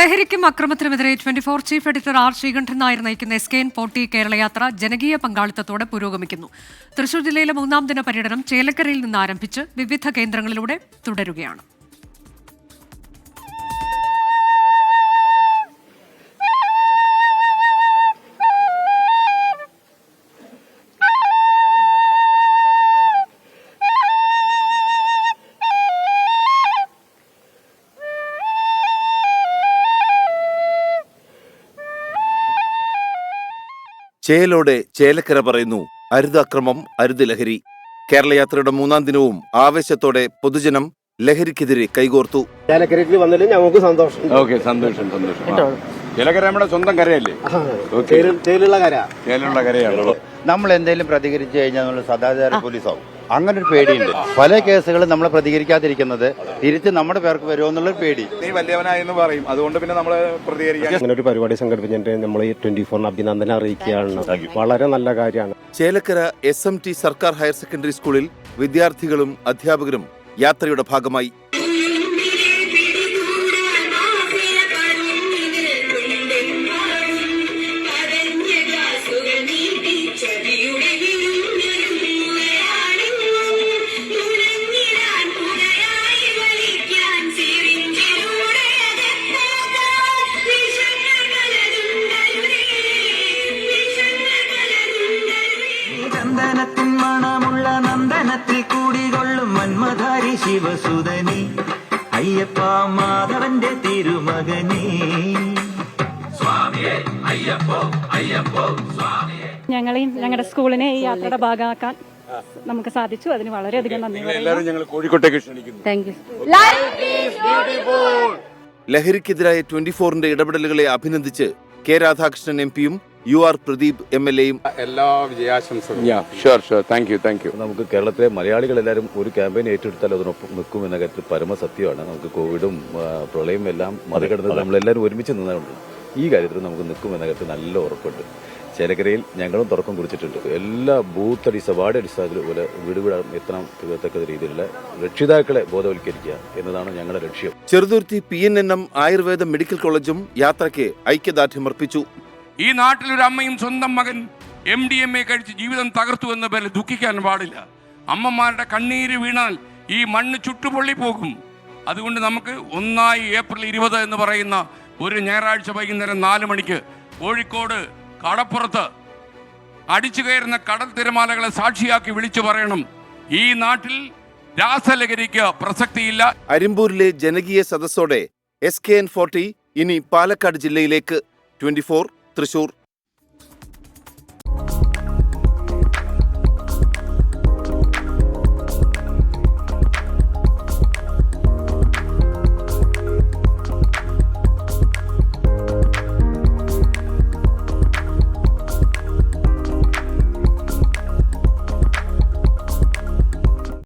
ലഹരിക്കും അക്രമത്തിനുമെതിരെ twenty four chief editor R Sreekandan Nair നയിക്കുന്ന S K N പോട്ടി കേരളയാത്ര ജനകീയ പങ്കാളിത്തത്തോടെ പുരോഗമിക്കുന്നു. തൃശൂർ ജില്ലയിലെ മൂന്നാം ദിന പര്യടനം ചേലക്കരയിൽ നിന്ന് ആരംഭിച്ച് വിവിധ കേന്ദ്രങ്ങളിലൂടെ തുടരുകയാണ്. ചേലോടെ ചേലക്കര പറയുന്നു അരുത് അക്രമം അരുത് ലഹരി. കേരളയാത്രയുടെ മൂന്നാം ദിനവും ആവേശത്തോടെ പൊതുജനം ലഹരിക്കെതിരെ കൈകോർത്തു. ചേലക്കരയിൽ വന്നതിൽ ഞങ്ങൾക്ക് സന്തോഷം. ഓക്കെ സന്തോഷം സന്തോഷം. ചിലകര നമ്മുടെ സ്വന്തം കരയല്ലേ? ഓക്കെ. ചേലുള്ള കര ചേലുള്ള കരയാണ് നമ്മൾ എന്തെങ്കിലും പ്രതികരിച്ചു കഴിഞ്ഞാൽ സദാചാര പോലീസ് പോലീസാവും. അങ്ങനെ ഒരു പേടിയുണ്ട്. പല കേസുകളും നമ്മൾ പ്രതികരിക്കാതിരിക്കുന്നത് തിരിച്ച് നമ്മുടെ പേർക്ക് വരുമെന്നുള്ള പേടി. നീ വലിയവനായെന്ന് പറയും. അതുകൊണ്ട് പിന്നെ നമ്മൾ പ്രതികരിക്കാൻ അങ്ങനെ ഒരു പരിപാടി സംഘടിപ്പിച്ചിട്ട് നമ്മൾ ഈ ട്വന്റി ഫോറിന് അഭിനന്ദനം അറിയിക്കുകയാണ്. വളരെ നല്ല കാര്യമാണ്. ചേലക്കര എസ് എം ടി സർക്കാർ ഹയർ സെക്കൻഡറി സ്കൂളിൽ വിദ്യാർത്ഥികളും അധ്യാപകരും യാത്രയുടെ ഭാഗമായി. ചന്ദനത്തിൻ മണമുള്ള നന്ദനത്തിൽ കൂടികൊള്ളും മന്മധാരി ശിവസുതനി അയ്യപ്പ മാധവന്റെ തിരുമകനീ. സ്വാമിയെ അയ്യപ്പോ അയ്യപ്പോ സ്വാമിയെ. ഞങ്ങളെയും ഞങ്ങളുടെ സ്കൂളിനെ ഈ യാത്രയുടെ ഭാഗമാക്കാൻ നമുക്ക് സാധിച്ചു. അതിന് വളരെയധികം നന്ദി പറയുന്നു എല്ലാവരും ഞങ്ങൾ കോഴിക്കോട്ടേക്ക് ക്ഷണിക്കുന്നു. താങ്ക് യു ലഹരിക്കെതിരായ ട്വന്റി ഫോറിന്റെ ഇടപെടലുകളെ അഭിനന്ദിച്ച് കെ രാധാകൃഷ്ണൻ എം പിയും U R Pradeep M L എയും എല്ലാ വിജയാശംസകളും. Sure sure thank you thank you നമുക്ക് കേരളത്തിലെ മലയാളികൾ എല്ലാവരും ഒരു ക്യാമ്പയിൻ ഏറ്റെടുത്താൽ അതിനൊപ്പം നിൽക്കും എന്ന കാര്യത്തിൽ പരമസത്യമാണ്. നമുക്ക് കോവിഡും പ്രളയം പ്രളയവും എല്ലാം മറികടന്ന് നമ്മളെല്ലാവരും ഒരുമിച്ച് നിന്നുകൊണ്ട് ഈ കാര്യത്തിൽ നമുക്ക് നിൽക്കും എന്ന കാര്യത്തിൽ നല്ല ഉറപ്പുണ്ട്. ചേലക്കരയിൽ ഞങ്ങളും തുറക്കം കുറിച്ചിട്ടുണ്ട്. എല്ലാ ബൂത്ത് അടിസ വാർഡ് അടിസ്ഥാനത്തിൽ പോലെ വീട് വീട് എത്തണം തക്ക രീതിയിലുള്ള രക്ഷിതാക്കളെ ബോധവൽക്കരിക്കുക എന്നതാണ് ഞങ്ങളുടെ ലക്ഷ്യം. Cheruthuruthy P N N M Ayurveda medical കോളേജും യാത്രയ്ക്ക് ഐക്യദാർഢ്യമർപ്പിച്ചു. ഈ നാട്ടിലൊരു അമ്മയും സ്വന്തം മകൻ എം ഡി എം എ കഴിച്ച് ജീവിതം തകർത്തു എന്ന പേരിൽ ദുഃഖിക്കാൻ പാടില്ല. അമ്മമാരുടെ കണ്ണീര് വീണാൽ ഈ മണ്ണ് ചുട്ടുപൊള്ളി പോകും. അതുകൊണ്ട് നമുക്ക് ഒന്നായി ഏപ്രിൽ ഇരുപത് എന്ന് പറയുന്ന ഒരു ഞായറാഴ്ച വൈകുന്നേരം നാല് മണിക്ക് കോഴിക്കോട് കടപ്പുറത്ത് അടിച്ചു കയറുന്ന കടൽ തിരമാലകളെ സാക്ഷിയാക്കി വിളിച്ചു പറയണം. ഈ നാട്ടിൽ രാസലഹരിക്ക് പ്രസക്തിയില്ല. അരിമ്പൂരിലെ ജനകീയ സദസ്സോടെ എസ് കെ എൻ ഫോർട്ടി ഇനി പാലക്കാട് ജില്ലയിലേക്ക്. ട്വന്റി തൃശൂർ